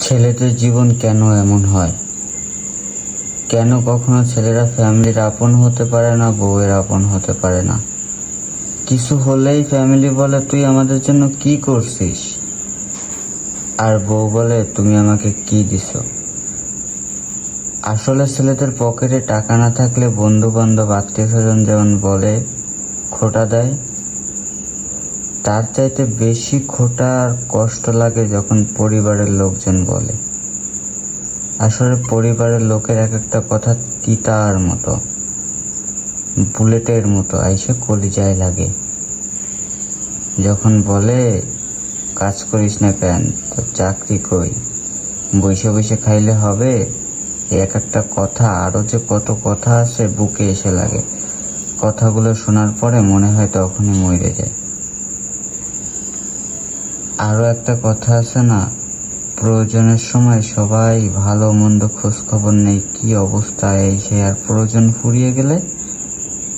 ছেলেদের জীবন কেন এমন হয়? কেন কখনো ছেলেরা ফ্যামিলির আপন হতে পারে না, বউয়ের আপন হতে পারে না? কিছু হলেই ফ্যামিলি বলে, তুই আমাদের জন্য কি করছিস? আর বউ বলে, তুমি আমাকে কি দিছো? আসলে ছেলেদের পকেটে টাকা না থাকলে বন্ধু বান্ধব আত্মীয় স্বজন যেমন বলে, খোটা দেয় তার চাইতে বেশি খোটা আর কষ্ট লাগে যখন পরিবারের লোকজন বলে। আসলে পরিবারের লোকের এক একটা কথা তিতার মতো, বুলেটের মতো আইসে কলিজায় লাগে। যখন বলে, কাজ করিস না কেন, তোর চাকরি কই? বসে বসে খাইলে হবে? এক একটা কথা, আরও যে কত কথা আছে বুকে এসে লাগে। কথাগুলো শোনার পরে মনে হয় তখনই মরে যায়। আরও একটা কথা আছে না? প্রয়োজনের সময় সবাই ভালো মন্দ খোঁজ খবর নেই, কি অবস্থায় সে আর প্রয়োজন ফুরিয়ে গেলে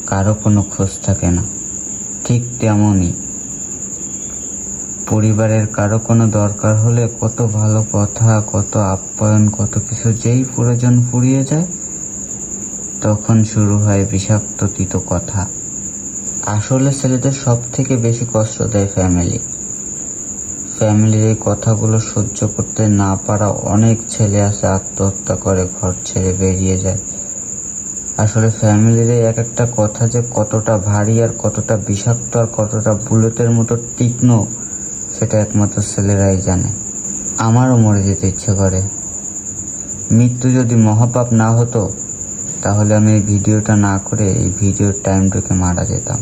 কারও কোনো খোঁজ থাকে না। ঠিক তেমনই। পরিবারের কারও কোনো দরকার হলে কত ভালো কথা, কত আপ্যায়ন, কত কিছু যেই প্রয়োজন ফুরিয়ে যায়, তখন শুরু হয় বিষাক্ত তিত কথা। আসলে ছেলেদের সব থেকে বেশি কষ্ট দেয় ফ্যামিলি ফ্যামিলির এই কথাগুলো সহ্য করতে না পারা অনেক ছেলে আছে, আত্মহত্যা করে, ঘর ছেড়ে বেরিয়ে যায়। আসলে ফ্যামিলির এক একটা কথা যে কতটা ভারী আর কতটা বিষাক্ত আর কতটা বুলেটের মতো তীক্ষ্ণ, সেটা একমাত্র ছেলেরাই জানে। আমারও মরে যেতে ইচ্ছে করে। মৃত্যু যদি মহাপাপ না হতো, তাহলে আমি এই ভিডিওটা না করে এই ভিডিওর টাইমটাকে মারা যেতাম।